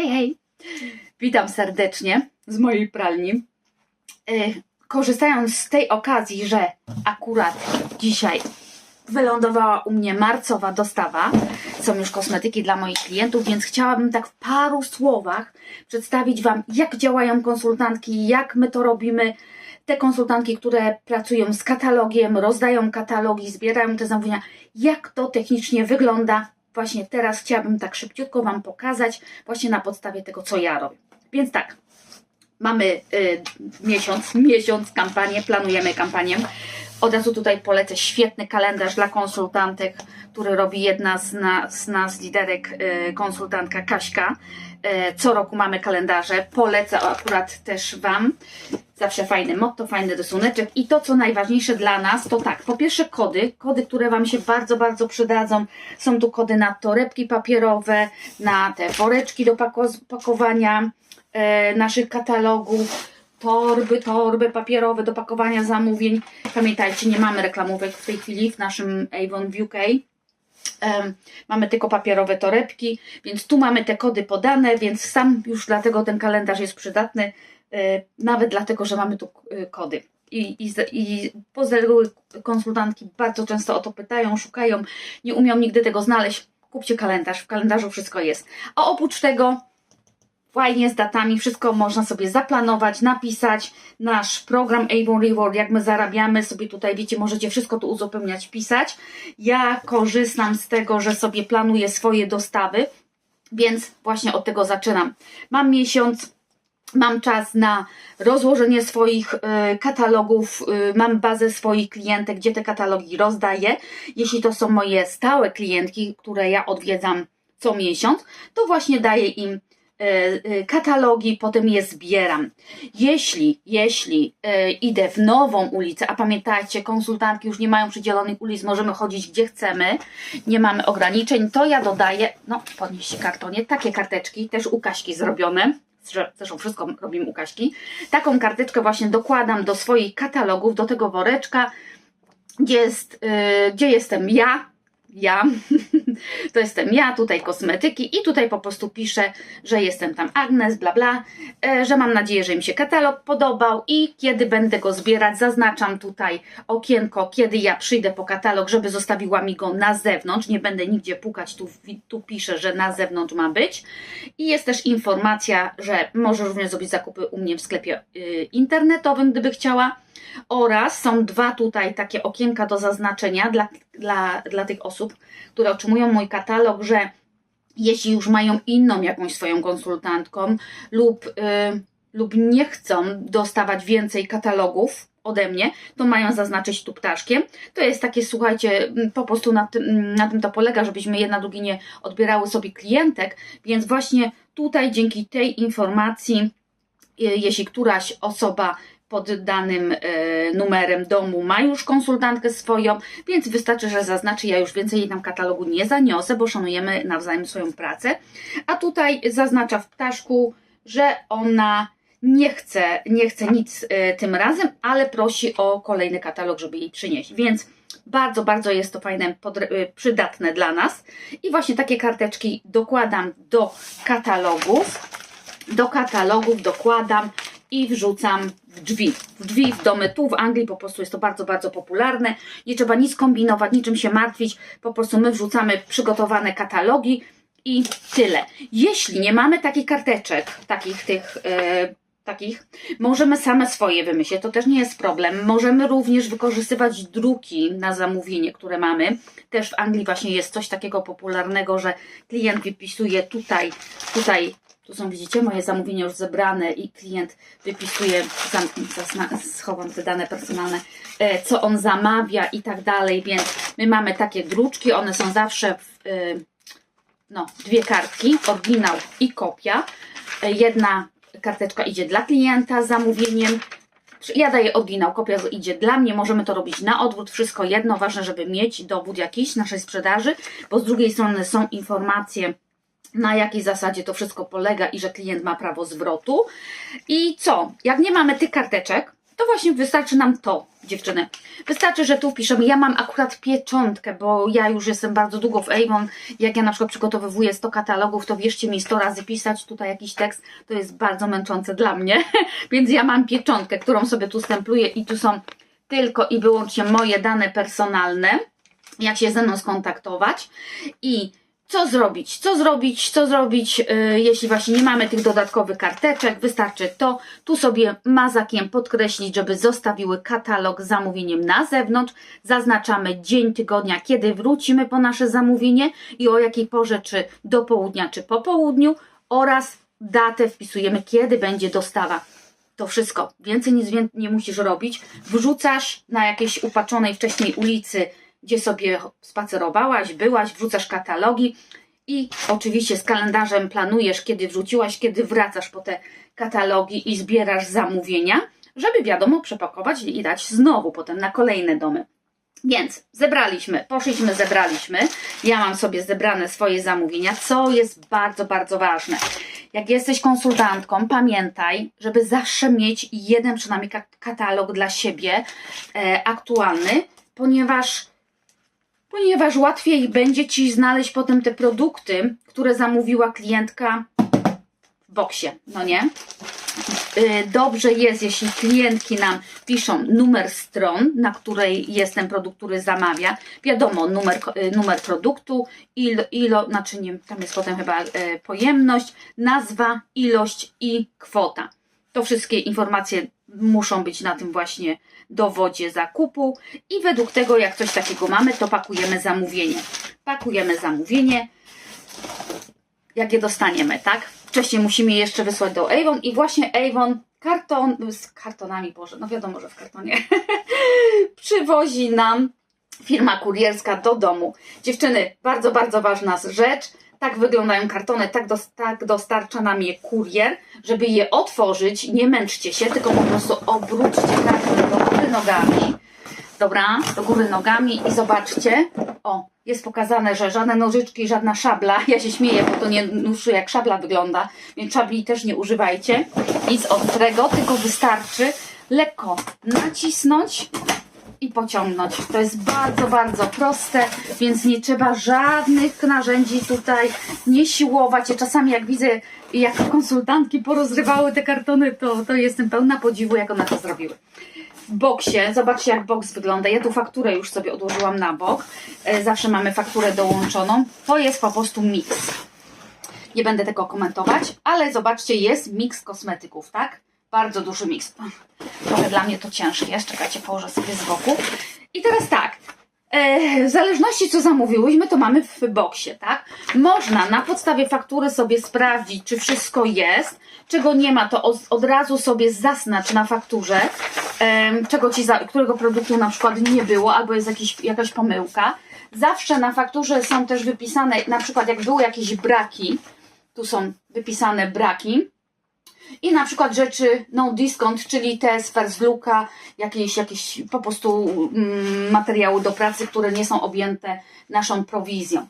Hej, hej! Witam serdecznie z mojej pralni. E, Korzystając z tej okazji, że akurat dzisiaj wylądowała u mnie marcowa dostawa, są już kosmetyki dla moich klientów, więc chciałabym tak w paru słowach przedstawić Wam, jak działają konsultantki, jak my to robimy. Te konsultantki, które pracują z katalogiem, rozdają katalogi, zbierają te zamówienia, jak to technicznie wygląda. Właśnie teraz chciałabym tak szybciutko Wam pokazać, właśnie na podstawie tego, co ja robię. Więc tak, mamy y, miesiąc, miesiąc kampanię, planujemy kampanię. Od razu tutaj polecę świetny kalendarz dla konsultantek, który robi jedna z nas, z nas liderek, y, konsultantka Kaśka. Y, co roku mamy kalendarze, polecę akurat też Wam. Zawsze fajny motto, fajny rysuneczek. I to, co najważniejsze dla nas, to tak, po pierwsze kody, kody, które Wam się bardzo, bardzo przydadzą. Są tu kody na torebki papierowe, na te woreczki do pako- pakowania e, naszych katalogów, torby, torby papierowe do pakowania zamówień. Pamiętajcie, nie mamy reklamówek w tej chwili w naszym Avon w UK. Em, mamy tylko papierowe torebki, więc tu mamy te kody podane, więc sam już dlatego ten kalendarz jest przydatny, e, nawet dlatego, że mamy tu e, kody. I, i, i poza reguły konsultantki bardzo często o to pytają, szukają, nie umią nigdy tego znaleźć. Kupcie kalendarz, w kalendarzu wszystko jest. A oprócz tego fajnie z datami, wszystko można sobie zaplanować, napisać. Nasz program Avon Reward, jak my zarabiamy, sobie tutaj wiecie, możecie wszystko tu uzupełniać, pisać. Ja korzystam z tego, że sobie planuję swoje dostawy, więc właśnie od tego zaczynam. Mam miesiąc, mam czas na rozłożenie swoich e, katalogów, e, mam bazę swoich klientek, gdzie te katalogi rozdaję. Jeśli to są moje stałe klientki, które ja odwiedzam co miesiąc, to właśnie daję im katalogi, potem je zbieram. Jeśli, jeśli e, idę w nową ulicę, a pamiętajcie, konsultantki już nie mają przydzielonych ulic, możemy chodzić gdzie chcemy, nie mamy ograniczeń, to ja dodaję, no podnieście kartonie, takie karteczki, też u Kaśki zrobione, zresztą wszystko robimy u Kaśki, taką karteczkę właśnie dokładam do swoich katalogów, do tego woreczka, gdzie, jest, y, gdzie jestem ja, ja, to jestem ja, tutaj kosmetyki i tutaj po prostu piszę, że jestem tam Agnes, bla bla, e, że mam nadzieję, że im się katalog podobał i kiedy będę go zbierać, zaznaczam tutaj okienko, kiedy ja przyjdę po katalog, żeby zostawiła mi go na zewnątrz, nie będę nigdzie pukać, tu, tu piszę, że na zewnątrz ma być. I jest też informacja, że może również zrobić zakupy u mnie w sklepie y, internetowym, gdyby chciała oraz są dwa tutaj takie okienka do zaznaczenia dla, dla, dla tych osób, które otrzymują mój katalog, że jeśli już mają inną jakąś swoją konsultantką lub, y, lub nie chcą dostawać więcej katalogów ode mnie, to mają zaznaczyć tu ptaszkiem. To jest takie, słuchajcie, po prostu na tym, na tym to polega, żebyśmy jedna drugiej nie odbierały sobie klientek, więc właśnie tutaj dzięki tej informacji, y, jeśli któraś osoba pod danym e, numerem domu ma już konsultantkę swoją, więc wystarczy, że zaznaczy, ja już więcej jej tam katalogu nie zaniosę, bo szanujemy nawzajem swoją pracę. A tutaj zaznacza w ptaszku, że ona nie chce, nie chce nic e, tym razem, ale prosi o kolejny katalog, żeby jej przynieść. Więc bardzo, bardzo jest to fajne, e, przydatne dla nas. I właśnie takie karteczki dokładam do katalogów. Do katalogów dokładam i wrzucam w drzwi. W drzwi, w domy. Tu w Anglii po prostu jest to bardzo, bardzo popularne. Nie trzeba nic kombinować, niczym się martwić. Po prostu my wrzucamy przygotowane katalogi i tyle. Jeśli nie mamy takich karteczek, takich tych. e, Takich, możemy same swoje wymyślić, to też nie jest problem. Możemy również wykorzystywać druki na zamówienie, które mamy. Też w Anglii właśnie jest coś takiego popularnego, że klient wypisuje tutaj, tutaj tu są, widzicie, moje zamówienia już zebrane i klient wypisuje, zam, schowam te dane personalne, e, co on zamawia i tak dalej, więc my mamy takie druczki, one są zawsze w, e, no, dwie kartki, oryginał i kopia. E, Jedna karteczka idzie dla klienta z zamówieniem, ja daję oryginał, kopia idzie dla mnie, możemy to robić na odwrót, wszystko jedno, ważne, żeby mieć dowód jakiś naszej sprzedaży, bo z drugiej strony są informacje, na jakiej zasadzie to wszystko polega i że klient ma prawo zwrotu. I co? Jak nie mamy tych karteczek, to właśnie wystarczy nam to, dziewczyny. Wystarczy, że tu wpiszemy. Ja mam akurat pieczątkę, bo ja już jestem bardzo długo w Avon. Jak ja na przykład przygotowywuję 100 katalogów, to wierzcie mi, 100 razy pisać tutaj jakiś tekst, to jest bardzo męczące dla mnie. Więc ja mam pieczątkę, którą sobie tu stempluję i tu są tylko i wyłącznie moje dane personalne, jak się ze mną skontaktować i co zrobić, co zrobić, co zrobić, yy, jeśli właśnie nie mamy tych dodatkowych karteczek, wystarczy to, tu sobie mazakiem podkreślić, żeby zostawiły katalog z zamówieniem na zewnątrz, zaznaczamy dzień tygodnia, kiedy wrócimy po nasze zamówienie i o jakiej porze, czy do południa, czy po południu oraz datę wpisujemy, kiedy będzie dostawa. To wszystko. Więcej nic nie musisz robić. Wrzucasz na jakiejś upaczonej wcześniej ulicy, gdzie sobie spacerowałaś, byłaś, wrzucasz katalogi i oczywiście z kalendarzem planujesz, kiedy wrzuciłaś, kiedy wracasz po te katalogi i zbierasz zamówienia, żeby wiadomo przepakować i dać znowu potem na kolejne domy. Więc zebraliśmy, poszliśmy, zebraliśmy. Ja mam sobie zebrane swoje zamówienia, co jest bardzo, bardzo ważne. Jak jesteś konsultantką, pamiętaj, żeby zawsze mieć jeden przynajmniej ka- katalog dla siebie e, aktualny, ponieważ, ponieważ łatwiej będzie ci znaleźć potem te produkty, które zamówiła klientka w boksie, no nie? Y, dobrze jest, jeśli klientki nam piszą numer stron, na której jest ten produkt, który zamawia. Wiadomo, numer, y, numer produktu, ilo, ilo, znaczy nie, tam jest potem chyba y, pojemność, nazwa, ilość i kwota. To wszystkie informacje muszą być na tym właśnie dowodzie zakupu i według tego, jak coś takiego mamy, to pakujemy zamówienie. Pakujemy zamówienie, jak je dostaniemy, tak? Wcześniej musimy je jeszcze wysłać do Avon i właśnie Avon karton, z kartonami, Boże, no wiadomo, że w kartonie, przywozi nam firma kurierska do domu. Dziewczyny, bardzo, bardzo ważna rzecz. Tak wyglądają kartony, tak, dos- tak dostarcza nam je kurier. Żeby je otworzyć, nie męczcie się, tylko po prostu obróćcie karton do góry nogami. Dobra, do góry nogami i zobaczcie. O, jest pokazane, że żadne nożyczki, żadna szabla. Ja się śmieję, bo to nie nóż jak szabla wygląda, więc szabli też nie używajcie. Nic ostrego, tylko wystarczy lekko nacisnąć i pociągnąć. To jest bardzo, bardzo proste, więc nie trzeba żadnych narzędzi tutaj nie siłować. Ja czasami jak widzę, jak konsultantki porozrywały te kartony, to, to jestem pełna podziwu, jak one to zrobiły. W boksie, zobaczcie jak boks wygląda. Ja tu fakturę już sobie odłożyłam na bok. E, Zawsze mamy fakturę dołączoną. To jest po prostu miks. Nie będę tego komentować, ale zobaczcie, jest miks kosmetyków, tak? Bardzo duży miks. Trochę dla mnie to ciężkie jest. Czekajcie, położę sobie z boku. I teraz tak. E, w zależności co zamówiłyśmy, to mamy w boksie, tak? Można na podstawie faktury sobie sprawdzić, czy wszystko jest. Czego nie ma, to od, razu sobie zaznacz na fakturze, czego ci za, którego produktu na przykład nie było, albo jest jakiś, jakaś pomyłka. Zawsze na fakturze są też wypisane, na przykład jak były jakieś braki, tu są wypisane braki, i na przykład rzeczy no discount, czyli te z first looka, jakieś, jakieś po prostu mm, materiały do pracy, które nie są objęte naszą prowizją.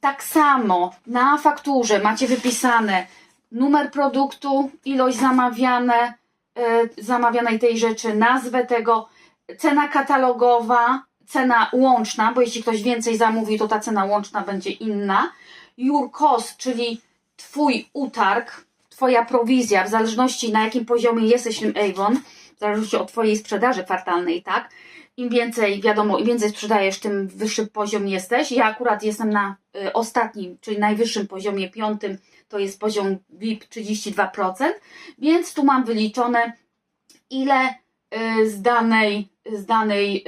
Tak samo na fakturze macie wypisane numer produktu, ilość zamawiane, y, zamawianej tej rzeczy, nazwę tego, cena katalogowa, cena łączna, bo jeśli ktoś więcej zamówi, to ta cena łączna będzie inna. Your cost, czyli Twój utarg, Twoja prowizja, w zależności na jakim poziomie jesteś tym Avon, w zależności od Twojej sprzedaży kwartalnej, tak? Im więcej, wiadomo, im więcej sprzedajesz, tym wyższy poziom jesteś. Ja akurat jestem na y, ostatnim, czyli najwyższym poziomie, piątym, to jest poziom VIP 32%, więc tu mam wyliczone, ile y, z danej, z danej,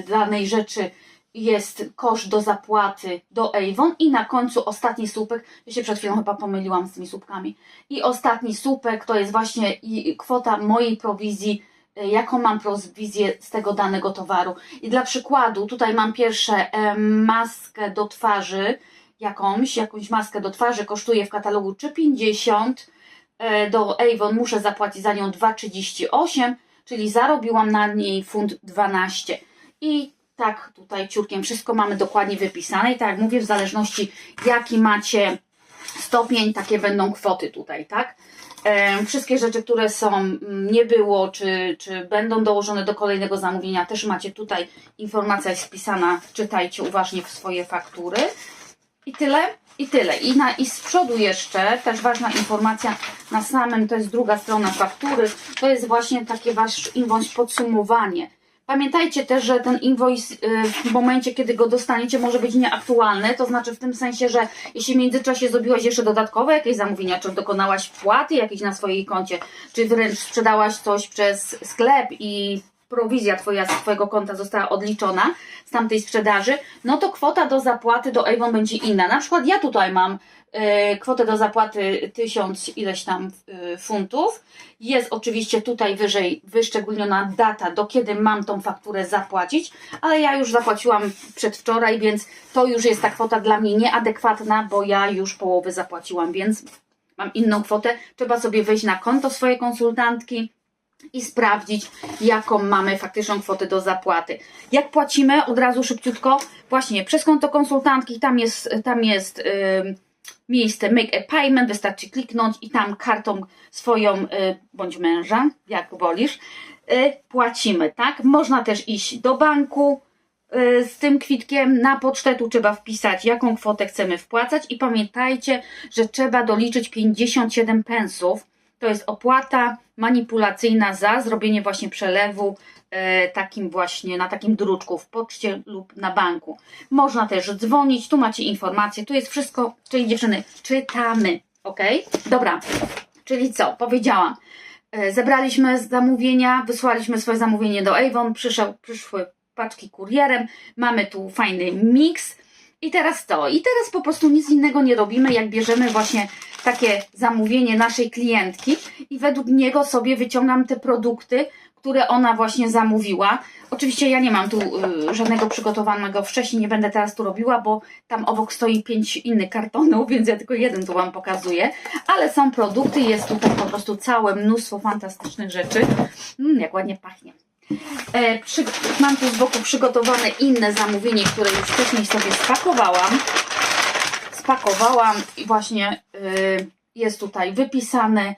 y, danej rzeczy jest koszt do zapłaty do Avon i na końcu ostatni słupek, ja się przed chwilą chyba pomyliłam z tymi słupkami i ostatni słupek to jest właśnie kwota mojej prowizji, y, jaką mam prowizję z tego danego towaru. I dla przykładu tutaj mam pierwsze em, maskę do twarzy, jakąś, jakąś maskę do twarzy kosztuje w katalogu 3,50 e, do Avon muszę zapłacić za nią 2,38, czyli zarobiłam na niej funt 12. I tak tutaj ciurkiem wszystko mamy dokładnie wypisane i tak jak mówię, w zależności jaki macie stopień, takie będą kwoty tutaj, tak? Wszystkie rzeczy, które są, mm, nie było, czy, czy będą dołożone do kolejnego zamówienia, też macie tutaj, informacja jest wpisana, czytajcie uważnie w swoje faktury. I tyle, i tyle. I, na, I z przodu jeszcze też ważna informacja na samym, to jest druga strona faktury, to jest właśnie takie wasz invoice podsumowanie. Pamiętajcie też, że ten invoice y, w momencie, kiedy go dostaniecie, może być nieaktualny. To znaczy w tym sensie, że jeśli w międzyczasie zrobiłaś jeszcze dodatkowe jakieś zamówienia, czy dokonałaś wpłaty jakieś na swojej koncie, czy wręcz sprzedałaś coś przez sklep i prowizja twoja z twojego konta została odliczona z tamtej sprzedaży, no to kwota do zapłaty do Avon będzie inna. Na przykład ja tutaj mam kwotę do zapłaty tysiąc ileś tam y, funtów. Jest oczywiście tutaj wyżej wyszczególniona data, do kiedy mam tą fakturę zapłacić, ale ja już zapłaciłam przedwczoraj, więc to już jest ta kwota dla mnie nieadekwatna, bo ja już połowę zapłaciłam, więc mam inną kwotę. Trzeba sobie wejść na konto swojej konsultantki i sprawdzić, jaką mamy faktyczną kwotę do zapłaty. Jak płacimy? Od razu szybciutko, właśnie przez konto konsultantki, tam jest, tam jest ym, miejsce Make a Payment, wystarczy kliknąć i tam kartą swoją, y, bądź męża, jak wolisz, y, płacimy, tak? Można też iść do banku, y, z tym kwitkiem na pocztę tu trzeba wpisać, jaką kwotę chcemy wpłacać i pamiętajcie, że trzeba doliczyć 57 pensów. To jest opłata manipulacyjna za zrobienie właśnie przelewu takim właśnie na takim druczku w poczcie lub na banku. Można też dzwonić, tu macie informacje, tu jest wszystko, czyli dziewczyny, czytamy, ok? Dobra, czyli co? Powiedziałam. E, Zebraliśmy zamówienia, wysłaliśmy swoje zamówienie do Avon, przyszedł, przyszły paczki kurierem, mamy tu fajny miks. I teraz to. I teraz po prostu nic innego nie robimy, jak bierzemy właśnie takie zamówienie naszej klientki i według niego sobie wyciągam te produkty, które ona właśnie zamówiła. Oczywiście ja nie mam tu y, żadnego przygotowanego wcześniej, nie będę teraz tu robiła, bo tam obok stoi pięć innych kartonów, więc ja tylko jeden tu Wam pokazuję. Ale są produkty, jest tutaj po prostu całe mnóstwo fantastycznych rzeczy. Mm, jak ładnie pachnie. E, przy, mam tu z boku przygotowane inne zamówienie, które już wcześniej sobie spakowałam. Spakowałam i właśnie y, jest tutaj wypisane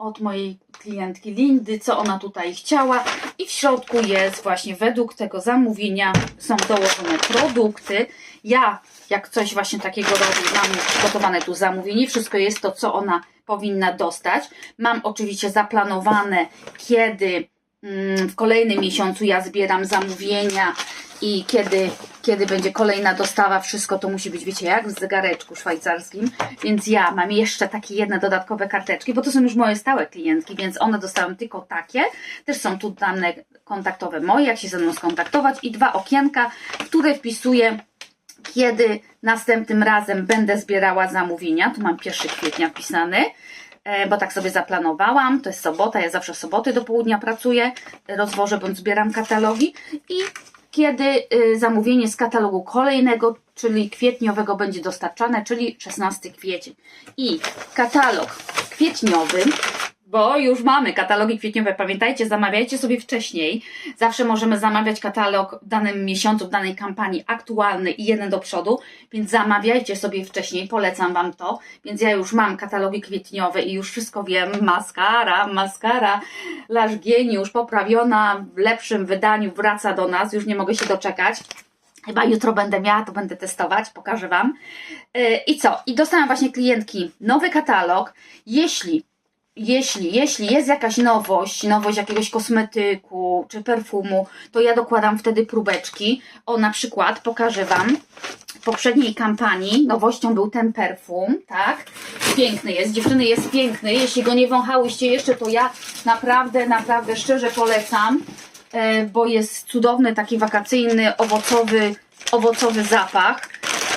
od mojej klientki Lindy, co ona tutaj chciała. I w środku jest właśnie według tego zamówienia są dołożone produkty. Ja, jak coś właśnie takiego robię, mam przygotowane tu zamówienie. Wszystko jest to, co ona powinna dostać. Mam oczywiście zaplanowane, kiedy mm, w kolejnym miesiącu ja zbieram zamówienia i kiedy, kiedy będzie kolejna dostawa, wszystko to musi być, wiecie, jak w zegareczku szwajcarskim. Więc ja mam jeszcze takie jedne dodatkowe karteczki, bo to są już moje stałe klientki, więc one dostają tylko takie. Też są tu dane kontaktowe moje, jak się ze mną skontaktować i dwa okienka, które wpisuję kiedy następnym razem będę zbierała zamówienia. Tu mam 1 kwietnia wpisany, e, bo tak sobie zaplanowałam. To jest sobota, ja zawsze soboty do południa pracuję, rozwożę bądź zbieram katalogi i kiedy y, zamówienie z katalogu kolejnego, czyli kwietniowego będzie dostarczane, czyli 16 kwiecień. I katalog kwietniowy, bo już mamy katalogi kwietniowe, pamiętajcie, zamawiajcie sobie wcześniej. Zawsze możemy zamawiać katalog w danym miesiącu, w danej kampanii aktualny i jeden do przodu, więc zamawiajcie sobie wcześniej, polecam Wam to. Więc ja już mam katalogi kwietniowe i już wszystko wiem. Maskara, maskara, Lash Geniusz, poprawiona w lepszym wydaniu wraca do nas, już nie mogę się doczekać. Chyba jutro będę miała, to będę testować, pokażę Wam. Yy, I co? I dostałam właśnie klientki nowy katalog. Jeśli jeśli, jeśli jest jakaś nowość, nowość jakiegoś kosmetyku czy perfumu, to ja dokładam wtedy próbeczki. O, na przykład pokażę Wam. W poprzedniej kampanii nowością był ten perfum, tak? Piękny jest, dziewczyny, jest piękny. Jeśli go nie wąchałyście jeszcze, to ja naprawdę, naprawdę szczerze polecam, e, bo jest cudowny, taki wakacyjny, owocowy, owocowy zapach.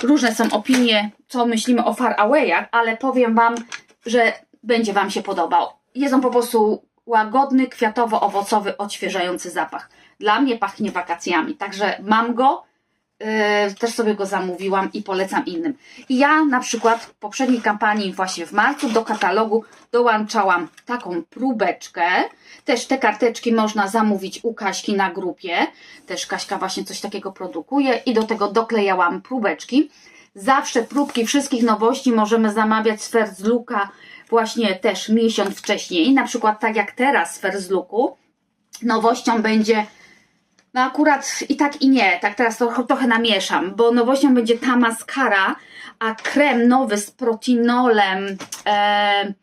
Różne są opinie, co myślimy o Far Awayach, ale powiem Wam, że będzie Wam się podobał. Jest on po prostu łagodny, kwiatowo-owocowy, odświeżający zapach. Dla mnie pachnie wakacjami, także mam go, yy, też sobie go zamówiłam i polecam innym. I ja na przykład w poprzedniej kampanii, właśnie w marcu, do katalogu dołączałam taką próbeczkę. Też te karteczki można zamówić u Kaśki na grupie. Też Kaśka właśnie coś takiego produkuje i do tego doklejałam próbeczki. Zawsze próbki wszystkich nowości możemy zamawiać z Looka właśnie też miesiąc wcześniej. Na przykład tak jak teraz First Looku. Nowością będzie no akurat i tak i nie, tak teraz to trochę namieszam, bo nowością będzie ta maskara, a krem nowy z protinolem, e,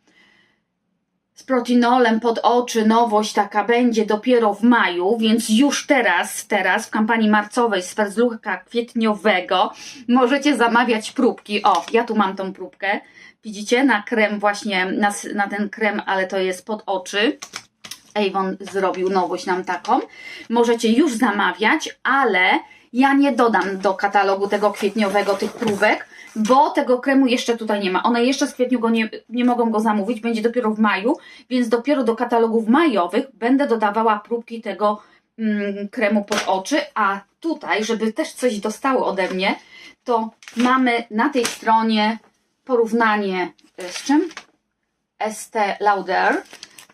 z protinolem pod oczy, nowość taka będzie dopiero w maju, więc już teraz, teraz w kampanii marcowej z Ferzlucha kwietniowego możecie zamawiać próbki. O, ja tu mam tą próbkę, widzicie, na krem właśnie, na, na ten krem, ale to jest pod oczy. Avon zrobił nowość nam taką. Możecie już zamawiać, ale ja nie dodam do katalogu tego kwietniowego tych próbek, bo tego kremu jeszcze tutaj nie ma. One jeszcze z kwietniu go nie, nie mogą go zamówić, będzie dopiero w maju, więc dopiero do katalogów majowych będę dodawała próbki tego mm, kremu pod oczy, a tutaj, żeby też coś dostało ode mnie, to mamy na tej stronie porównanie y, z czym? Estee Lauder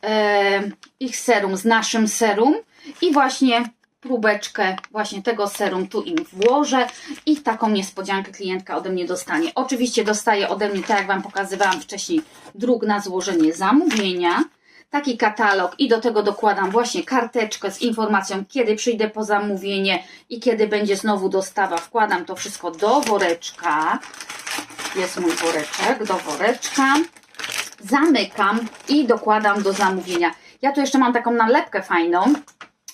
e, ich serum z naszym serum i właśnie próbeczkę właśnie tego serum tu im włożę i taką niespodziankę klientka ode mnie dostanie. Oczywiście dostaje ode mnie, tak jak Wam pokazywałam wcześniej, druk na złożenie zamówienia, taki katalog i do tego dokładam właśnie karteczkę z informacją, kiedy przyjdę po zamówienie i kiedy będzie znowu dostawa. Wkładam to wszystko do woreczka. Jest mój woreczek, do woreczka zamykam i dokładam do zamówienia. Ja tu jeszcze mam taką nalepkę fajną,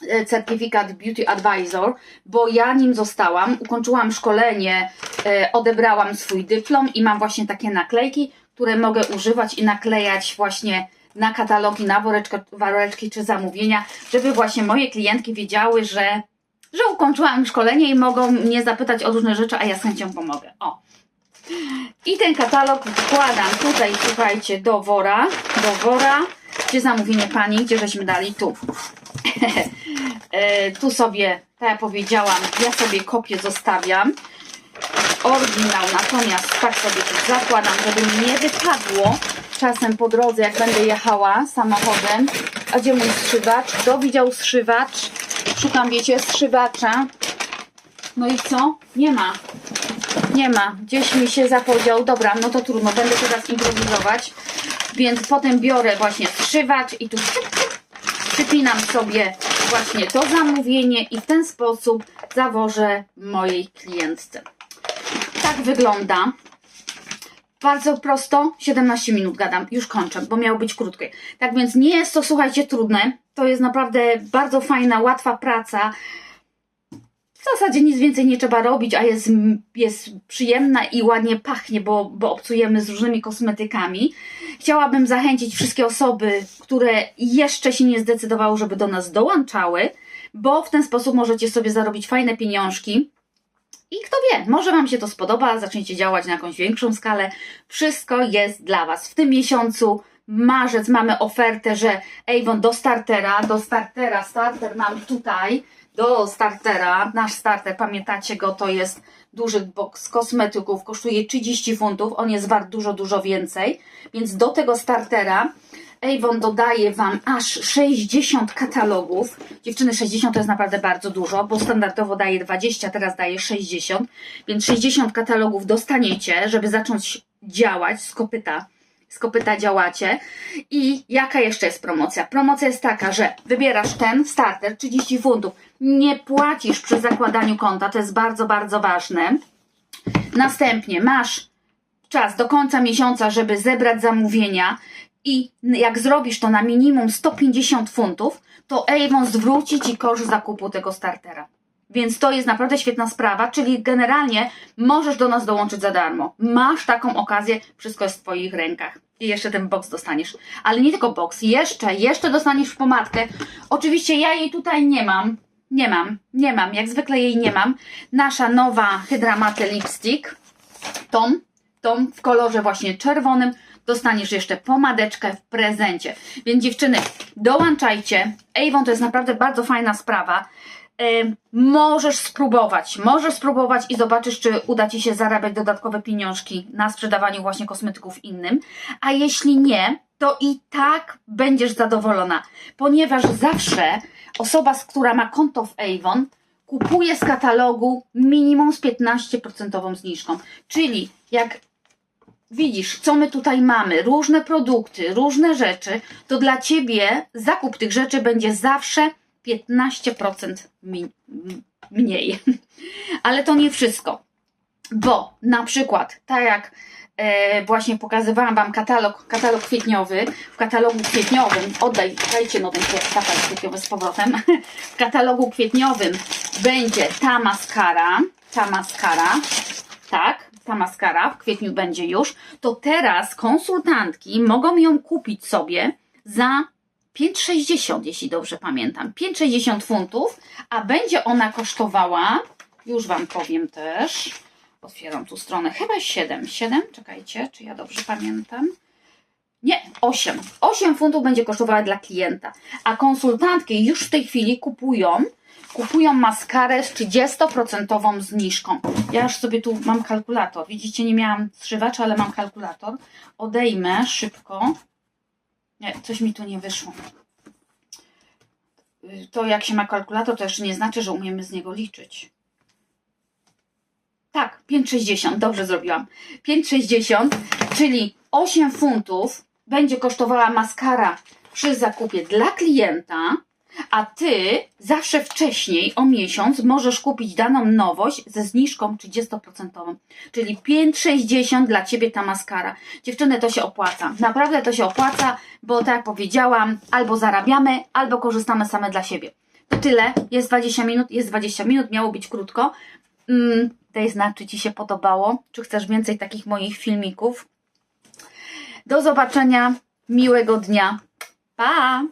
e, certyfikat Beauty Advisor, bo ja nim zostałam, ukończyłam szkolenie, e, odebrałam swój dyplom i mam właśnie takie naklejki, które mogę używać i naklejać właśnie na katalogi, na woreczkę, woreczki czy zamówienia, żeby właśnie moje klientki wiedziały, że, że ukończyłam szkolenie i mogą mnie zapytać o różne rzeczy, a ja z chęcią pomogę. O. I ten katalog wkładam tutaj, słuchajcie, do wora, do wora, gdzie zamówienie pani, gdzie żeśmy dali, tu. E, tu sobie, tak jak powiedziałam, ja sobie kopię zostawiam. Oryginał natomiast tak sobie tu zakładam, żeby nie wypadło czasem po drodze, jak będę jechała samochodem. A gdzie mój zszywacz? Kto widział zszywacz? Szukam, wiecie, zszywacza. No i co? Nie ma. Nie ma. Gdzieś mi się zapodział. Dobra, no to trudno. Będę teraz improwizować. Więc potem biorę właśnie zszywacz i tu przypinam sobie właśnie to zamówienie i w ten sposób zawożę mojej klientce. Tak wygląda. Bardzo prosto, 17 minut gadam, już kończę, bo miało być krótkie. Tak więc nie jest to, słuchajcie, trudne. To jest naprawdę bardzo fajna, łatwa praca. W zasadzie nic więcej nie trzeba robić, a jest, jest przyjemna i ładnie pachnie, bo, bo obcujemy z różnymi kosmetykami. Chciałabym zachęcić wszystkie osoby, które jeszcze się nie zdecydowały, żeby do nas dołączały, bo w ten sposób możecie sobie zarobić fajne pieniążki. I kto wie, może Wam się to spodoba, zaczniecie działać na jakąś większą skalę. Wszystko jest dla Was. W tym miesiącu marzec mamy ofertę, że Avon do startera, do startera, starter mam tutaj, do startera, nasz starter, pamiętacie go, to jest duży box kosmetyków, kosztuje 30 funtów, on jest wart dużo, dużo więcej, więc do tego startera Avon dodaje Wam aż 60 katalogów. Dziewczyny, 60 to jest naprawdę bardzo dużo, bo standardowo daje 20, teraz daje 60, więc 60 katalogów dostaniecie, żeby zacząć działać z kopyta. Z kopyta działacie. I jaka jeszcze jest promocja? Promocja jest taka, że wybierasz ten starter 30 funtów. Nie płacisz przy zakładaniu konta, to jest bardzo, bardzo ważne. Następnie masz czas do końca miesiąca, żeby zebrać zamówienia i jak zrobisz to na minimum 150 funtów, to Avon zwróci Ci koszt zakupu tego startera. Więc to jest naprawdę świetna sprawa, czyli generalnie możesz do nas dołączyć za darmo. Masz taką okazję, wszystko jest w Twoich rękach. I jeszcze ten box dostaniesz. Ale nie tylko box, jeszcze, jeszcze dostaniesz pomadkę. Oczywiście ja jej tutaj nie mam. Nie mam, nie mam, jak zwykle jej nie mam. Nasza nowa Hydra Matte Lipstick, tą, tą w kolorze właśnie czerwonym, dostaniesz jeszcze pomadeczkę w prezencie. Więc dziewczyny, dołączajcie. Avon to jest naprawdę bardzo fajna sprawa. Możesz spróbować, możesz spróbować i zobaczysz, czy uda Ci się zarabiać dodatkowe pieniążki na sprzedawaniu właśnie kosmetyków innym. A jeśli nie, to i tak będziesz zadowolona, ponieważ zawsze osoba, która ma konto w Avon, kupuję z katalogu minimum z 15% zniżką. Czyli jak widzisz, co my tutaj mamy, różne produkty, różne rzeczy, to dla Ciebie zakup tych rzeczy będzie zawsze 15% mi- m- mniej. Ale to nie wszystko, bo na przykład, tak jak e, właśnie pokazywałam Wam katalog, katalog kwietniowy, w katalogu kwietniowym, oddaj, dajcie no ten katalog kwietniowy z powrotem, w katalogu kwietniowym będzie ta maskara, ta maskara, tak, ta maskara w kwietniu będzie już, to teraz konsultantki mogą ją kupić sobie za 5,60, jeśli dobrze pamiętam. 5,60 funtów, a będzie ona kosztowała, już Wam powiem też, otwieram tu stronę, chyba 7, 7, czekajcie, czy ja dobrze pamiętam? Nie, 8. 8 funtów będzie kosztowała dla klienta, a konsultantki już w tej chwili kupują kupują maskarę z 30% zniżką. Ja już sobie tu mam kalkulator. Widzicie, nie miałam zżywacza, ale mam kalkulator. Odejmę szybko. Nie, coś mi tu nie wyszło. To jak się ma kalkulator, to jeszcze nie znaczy, że umiemy z niego liczyć. Tak, 5,60, dobrze zrobiłam. 5,60, czyli 8 funtów będzie kosztowała maskara przy zakupie dla klienta, a ty zawsze wcześniej o miesiąc możesz kupić daną nowość ze zniżką 30%. Czyli 5,60 dla ciebie ta maskara. Dziewczyny, to się opłaca. Naprawdę to się opłaca, bo tak jak powiedziałam, albo zarabiamy, albo korzystamy same dla siebie. To tyle. Jest 20 minut, jest 20 minut, miało być krótko. Mm, daj znać, czy Ci się podobało, czy chcesz więcej takich moich filmików. Do zobaczenia, miłego dnia. Pa!